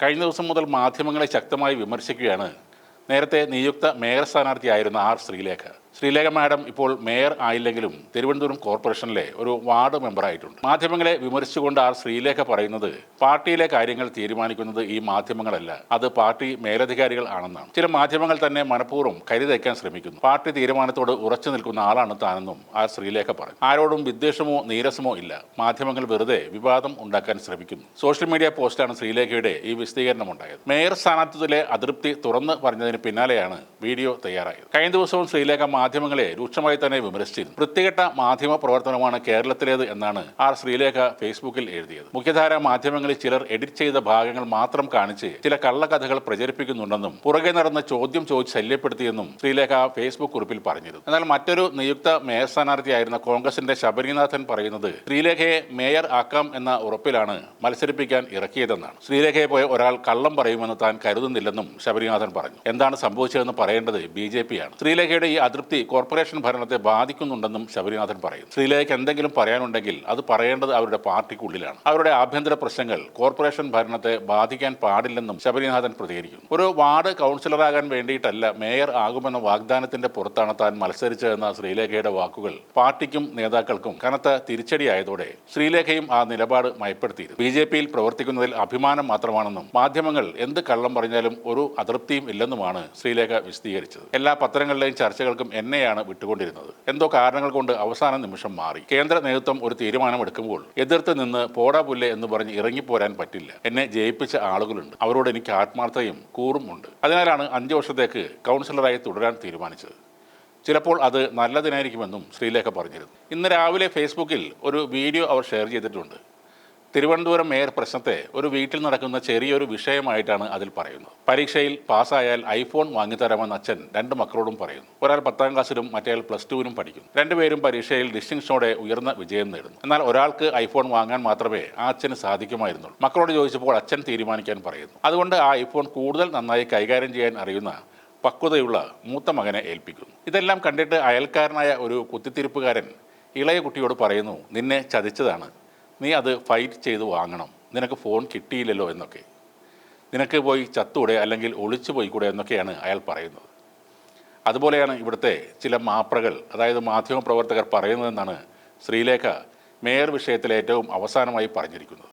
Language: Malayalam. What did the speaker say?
കഴിഞ്ഞ ദിവസം മുതൽ മാധ്യമങ്ങളെ ശക്തമായി വിമർശിക്കുകയാണ് നേരത്തെ നിയുക്ത മേയർ സ്ഥാനാർത്ഥിയായിരുന്ന ആർ ശ്രീലേഖ. ശ്രീലേഖ മാഡം ഇപ്പോൾ മേയർ ആയില്ലെങ്കിലും തിരുവനന്തപുരം കോർപ്പറേഷനിലെ ഒരു വാർഡ് മെമ്പറായിട്ടുണ്ട് മാധ്യമങ്ങളെ വിമർശിച്ചുകൊണ്ട് ആർ ശ്രീലേഖ പറയുന്നത് പാർട്ടിയിലെ കാര്യങ്ങൾ തീരുമാനിക്കുന്നത് ഈ മാധ്യമങ്ങളല്ല. അത് പാർട്ടി മേലധികാരികൾ ആണെന്നാണ്. ചില മാധ്യമങ്ങൾ തന്നെ മനഃപൂർവം കരുതയ്ക്കാൻ ശ്രമിക്കുന്നു. പാർട്ടി തീരുമാനത്തോട് ഉറച്ചു നിൽക്കുന്ന ആളാണ് താനെന്നും ആർ ശ്രീലേഖ പറഞ്ഞു ആരോടും വിദ്വേഷമോ നീരസമോ ഇല്ല. മാധ്യമങ്ങൾ വെറുതെ വിവാദം ഉണ്ടാക്കാൻ ശ്രമിക്കുന്നു. സോഷ്യൽ മീഡിയ പോസ്റ്റാണ് ശ്രീലേഖയുടെ ഈ വിശദീകരണം ഉണ്ടായത് മേയർ സ്ഥാനാർത്ഥിത്വത്തിലെ അതൃപ്തി തുറന്ന് പറഞ്ഞതിന് പിന്നാലെയാണ് വീഡിയോ തയ്യാറായത്. കഴിഞ്ഞ ദിവസവും ശ്രീലേഖ മാധ്യമങ്ങളെ രൂക്ഷമായി തന്നെ വിമർശിച്ചിരുന്നു. വൃത്തികെട്ട മാധ്യമ പ്രവർത്തനമാണ് കേരളത്തിലേത് എന്നാണ് ആർ ശ്രീലേഖ ഫേസ്ബുക്കിൽ എഴുതിയത്. മുഖ്യധാര മാധ്യമങ്ങളിൽ ചിലർ എഡിറ്റ് ചെയ്ത ഭാഗങ്ങൾ മാത്രം കാണിച്ച് ചില കള്ളക്കഥകൾ പ്രചരിപ്പിക്കുന്നുണ്ടെന്നും പുറകെ നടന്ന ചോദ്യം ചോദിച്ച് ശല്യപ്പെടുത്തിയെന്നും ശ്രീലേഖ ഫേസ്ബുക്ക് കുറിപ്പിൽ പറഞ്ഞിരുന്നു. എന്നാൽ മറ്റൊരു നിയുക്ത മേയർ സ്ഥാനാർത്ഥിയായിരുന്ന കോൺഗ്രസിന്റെ ശബരിനാഥൻ പറയുന്നത് ശ്രീലേഖയെ മേയർ ആക്കാം എന്ന ഉറപ്പിലാണ് മത്സരിപ്പിക്കാൻ ഇറക്കിയതെന്നാണ്. ശ്രീലേഖയെ പോയ ഒരാൾ കള്ളം പറയുമെന്ന് താൻ കരുതുന്നില്ലെന്നും ശബരിനാഥൻ പറഞ്ഞു. എന്താണ് സംഭവിച്ചതെന്ന് പറയേണ്ടത് ബി ജെ പിയാണ് ശ്രീലേഖയുടെ ഈ അതൃപ്തി കോർപ്പറേഷൻ ഭരണത്തെ ബാധിക്കുന്നുണ്ടെന്നും ശബരിനാഥൻ പറയുന്നു. ശ്രീലേഖയ്ക്ക് എന്തെങ്കിലും പറയാനുണ്ടെങ്കിൽ അത് പറയേണ്ടത് അവരുടെ പാർട്ടിക്കുള്ളിലാണ്. അവരുടെ ആഭ്യന്തര പ്രശ്നങ്ങൾ കോർപ്പറേഷൻ ഭരണത്തെ ബാധിക്കാൻ പാടില്ലെന്നും ശബരിനാഥൻ പ്രതികരിക്കുന്നു. ഒരു വാർഡ് കൗൺസിലറാകാൻ വേണ്ടിയിട്ടല്ല മേയർ ആകുമെന്ന വാഗ്ദാനത്തിന്റെ പുറത്താണ് താൻ മത്സരിച്ചതെന്ന ശ്രീലേഖയുടെ വാക്കുകൾ പാർട്ടിക്കും നേതാക്കൾക്കും കനത്ത തിരിച്ചടിയായതോടെ ശ്രീലേഖയും ആ നിലപാട് മയപ്പെടുത്തിയിരുന്നു. ബി ജെ പിയിൽ പ്രവർത്തിക്കുന്നതിൽ അഭിമാനം മാത്രമാണെന്നും മാധ്യമങ്ങൾ എന്ത് കള്ളം പറഞ്ഞാലും ഒരു അതൃപ്തിയും ഇല്ലെന്നുമാണ് ശ്രീലേഖ വിശദീകരിച്ചത്. എല്ലാ പത്രങ്ങളിലെയും ചർച്ചകൾക്കും എന്നെയാണ് വിട്ടുകൊണ്ടിരുന്നത്. എന്തോ കാരണങ്ങൾ കൊണ്ട് അവസാന നിമിഷം മാറി. കേന്ദ്ര നേതൃത്വം ഒരു തീരുമാനമെടുക്കുമ്പോൾ എതിർത്ത് നിന്ന് പോടാ പുല്ല് എന്ന് പറഞ്ഞ് ഇറങ്ങിപ്പോരാൻ പറ്റില്ല. എന്നെ ജയിപ്പിച്ച ആളുകളുണ്ട്. അവരോട് എനിക്ക് ആത്മാർത്ഥതയും കൂറും ഉണ്ട്. അതിനാലാണ് അഞ്ച് വർഷത്തേക്ക് കൗൺസിലറായി തുടരാൻ തീരുമാനിച്ചത്. ചിലപ്പോൾ അത് നല്ലതിനായിരിക്കുമെന്നും ശ്രീലേഖ പറഞ്ഞിരുന്നു. ഇന്ന് രാവിലെ ഫേസ്ബുക്കിൽ ഒരു വീഡിയോ അവർ ഷെയർ ചെയ്തിട്ടുണ്ട്. തിരുവനന്തപുരം മേയർ പ്രശ്നത്തെ ഒരു വീട്ടിൽ നടക്കുന്ന ചെറിയൊരു വിഷയമായിട്ടാണ് അതിൽ പറയുന്നത്. പരീക്ഷയിൽ പാസ്സായാൽ ഐഫോൺ വാങ്ങിത്തരാമെന്ന് അച്ഛൻ രണ്ട് മക്കളോടും പറയുന്നു. ഒരാൾ പത്താം ക്ലാസ്സിലും മറ്റേയാൾ പ്ലസ് ടുവിനും പഠിക്കുന്നു. രണ്ടുപേരും പരീക്ഷയിൽ ഡിസ്റ്റിങ്ഷനോടെ ഉയർന്ന വിജയം നേടുന്നു. എന്നാൽ ഒരാൾക്ക് ഐഫോൺ വാങ്ങാൻ മാത്രമേ ആ അച്ഛന് സാധിക്കുമായിരുന്നുള്ളൂ. മക്കളോട് ചോദിച്ചപ്പോൾ അച്ഛൻ തീരുമാനിക്കാൻ പറയുന്നു. അതുകൊണ്ട് ആ ഐഫോൺ കൂടുതൽ നന്നായി കൈകാര്യം ചെയ്യാൻ അറിയുന്ന പക്വതയുള്ള മൂത്ത മകനെ ഏൽപ്പിക്കുന്നു. ഇതെല്ലാം കണ്ടിട്ട് അയൽക്കാരനായ ഒരു കുത്തിത്തിരിപ്പുകാരൻ ഇളയ കുട്ടിയോട് പറയുന്നു നിന്നെ ചതിച്ചതാണ്. നീ അത് ഫൈറ്റ് ചെയ്ത് വാങ്ങണം. നിനക്ക് ഫോൺ കിട്ടിയില്ലല്ലോ എന്നൊക്കെ. നിനക്ക് പോയി ചത്തൂടെ അല്ലെങ്കിൽ ഒളിച്ചു പോയിക്കൂടെ എന്നൊക്കെയാണ് അയാൾ പറയുന്നത്. അതുപോലെയാണ് ഇവിടുത്തെ ചില മാപ്രകൾ അതായത് മാധ്യമപ്രവർത്തകർ പറയുന്നതെന്നാണ് ശ്രീലേഖ മേയർ വിഷയത്തിൽ ഏറ്റവും അവസാനമായി പറഞ്ഞിരിക്കുന്നത്.